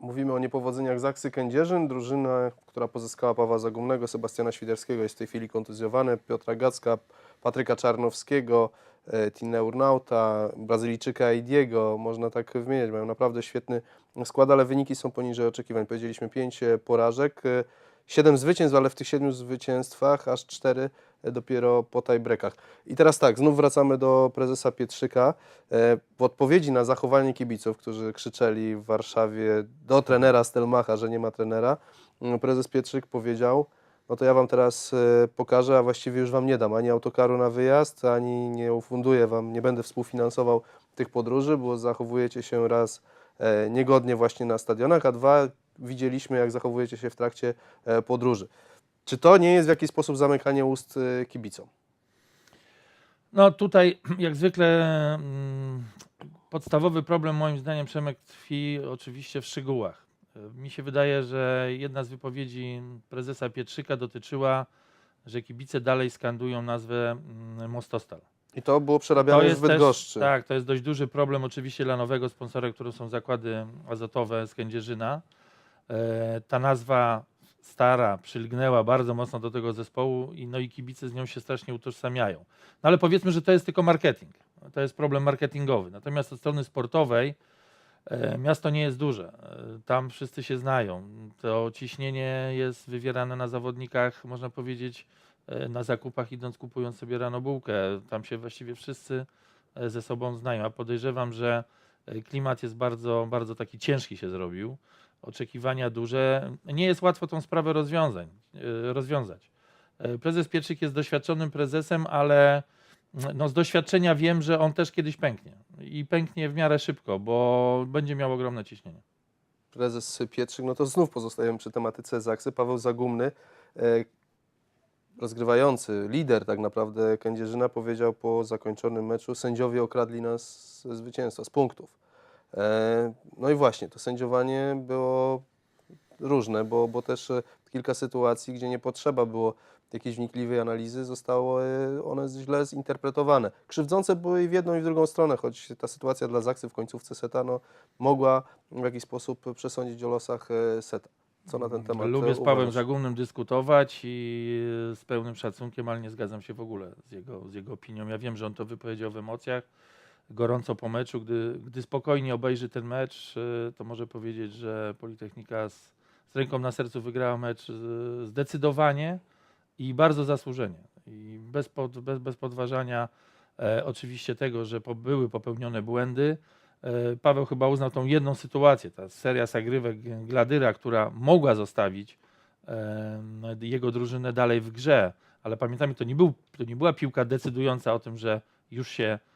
Mówimy o niepowodzeniach Zaksy Kędzierzyn. Drużyna, która pozyskała Pawła Zagumnego, Sebastiana Świderskiego jest w tej chwili kontuzjowany. Piotra Gacka, Patryka Czarnowskiego, e, Tinę Urnauta, Brazylijczyka Idiego. Można tak wymieniać. Mają naprawdę świetny skład, ale wyniki są poniżej oczekiwań. Powiedzieliśmy pięć e, porażek, e, siedem zwycięstw, ale w tych siedmiu zwycięstwach aż cztery dopiero po tiebreakach. I teraz tak, znów wracamy do prezesa Pietrzyka. E, W odpowiedzi na zachowanie kibiców, którzy krzyczeli w Warszawie do trenera Stelmacha, że nie ma trenera, prezes Pietrzyk powiedział, no to ja wam teraz e, pokażę, a właściwie już wam nie dam ani autokaru na wyjazd, ani nie ufunduję wam, nie będę współfinansował tych podróży, bo zachowujecie się raz e, niegodnie właśnie na stadionach, a dwa widzieliśmy, jak zachowujecie się w trakcie podróży. Czy to nie jest w jakiś sposób zamykanie ust e, kibicom? No tutaj jak zwykle mm, podstawowy problem moim zdaniem Przemek tkwi oczywiście w szczegółach. Y, Mi się wydaje, że jedna z wypowiedzi prezesa Pietrzyka dotyczyła, że kibice dalej skandują nazwę mm, Mostostal. I to było przerabiane w Bydgoszczy. tak, to jest dość duży problem oczywiście dla nowego sponsora, którym są zakłady azotowe z Kędzierzyna. E, ta nazwa stara przylgnęła bardzo mocno do tego zespołu i no i kibice z nią się strasznie utożsamiają. No ale powiedzmy, że to jest tylko marketing. To jest problem marketingowy. Natomiast od strony sportowej e, miasto nie jest duże. E, Tam wszyscy się znają. To ciśnienie jest wywierane na zawodnikach, można powiedzieć, e, na zakupach idąc kupując sobie rano bułkę. Tam się właściwie wszyscy e, ze sobą znają. A podejrzewam, że e, klimat jest bardzo, bardzo taki ciężki się zrobił. Oczekiwania duże. Nie jest łatwo tą sprawę rozwiązań, e, rozwiązać. E, Prezes Pietrzyk jest doświadczonym prezesem, ale no z doświadczenia wiem, że on też kiedyś pęknie. I pęknie w miarę szybko, bo będzie miał ogromne ciśnienie. prezes Pietrzyk, no to znów pozostajemy przy tematyce Zaksy. Paweł Zagumny, e, rozgrywający, lider tak naprawdę Kędzierzyna powiedział po zakończonym meczu, sędziowie okradli nas zwycięstwa, z punktów. E, No i właśnie, to sędziowanie było różne, bo, bo też e, kilka sytuacji, gdzie nie potrzeba było jakiejś wnikliwej analizy, zostało e, one źle zinterpretowane. Krzywdzące były i w jedną i w drugą stronę, choć ta sytuacja dla Zaksy w końcówce seta no, mogła w jakiś sposób przesądzić o losach e, seta. Co na ten temat Lubię z Pawłem uważasz? Zagumnym dyskutować i z pełnym szacunkiem, ale nie zgadzam się w ogóle z jego, z jego opinią. Ja wiem, że on to wypowiedział w emocjach, gorąco po meczu. Gdy, gdy spokojnie obejrzy ten mecz, y, to może powiedzieć, że Politechnika z, z ręką na sercu wygrała mecz y, zdecydowanie i bardzo zasłużenie. I bez, pod, bez, bez podważania e, oczywiście tego, że po, były popełnione błędy. E, Paweł chyba uznał tą jedną sytuację, ta seria zagrywek Gladyra, która mogła zostawić e, jego drużynę dalej w grze, ale pamiętamy, to nie, był, to nie była piłka decydująca o tym, że już się e,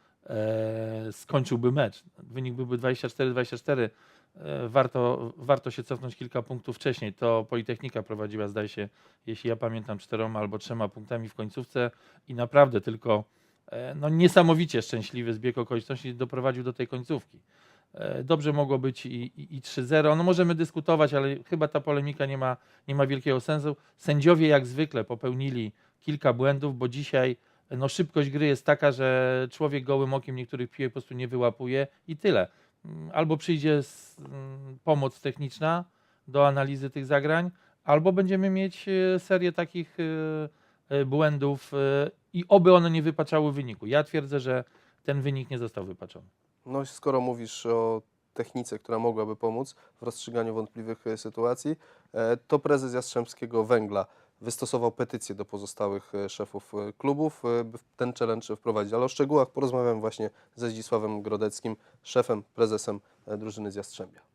skończyłby mecz. Wynik byłby 24-24. E, warto, warto się cofnąć kilka punktów wcześniej. To Politechnika prowadziła, zdaje się, jeśli ja pamiętam, czteroma albo trzema punktami w końcówce i naprawdę tylko e, no, niesamowicie szczęśliwy zbieg okoliczności doprowadził do tej końcówki. E, Dobrze mogło być i, i, i 3-0. No możemy dyskutować, ale chyba ta polemika nie ma, nie ma wielkiego sensu. Sędziowie jak zwykle popełnili kilka błędów, bo dzisiaj no, szybkość gry jest taka, że człowiek gołym okiem niektórych piłek po prostu nie wyłapuje i tyle. Mm, Albo przyjdzie s- mm, pomoc techniczna do analizy tych zagrań, albo będziemy mieć e, serię takich e, e, błędów e, i oby one nie wypaczały wyniku. Ja twierdzę, że ten wynik nie został wypaczony. No, skoro mówisz o technice, która mogłaby pomóc w rozstrzyganiu wątpliwych sytuacji, to prezes Jastrzębskiego Węgla wystosował petycję do pozostałych e, szefów e, klubów, e, by ten challenge wprowadzić. Ale o szczegółach porozmawiam właśnie ze Zdzisławem Grodeckim, szefem, prezesem drużyny z Jastrzębia.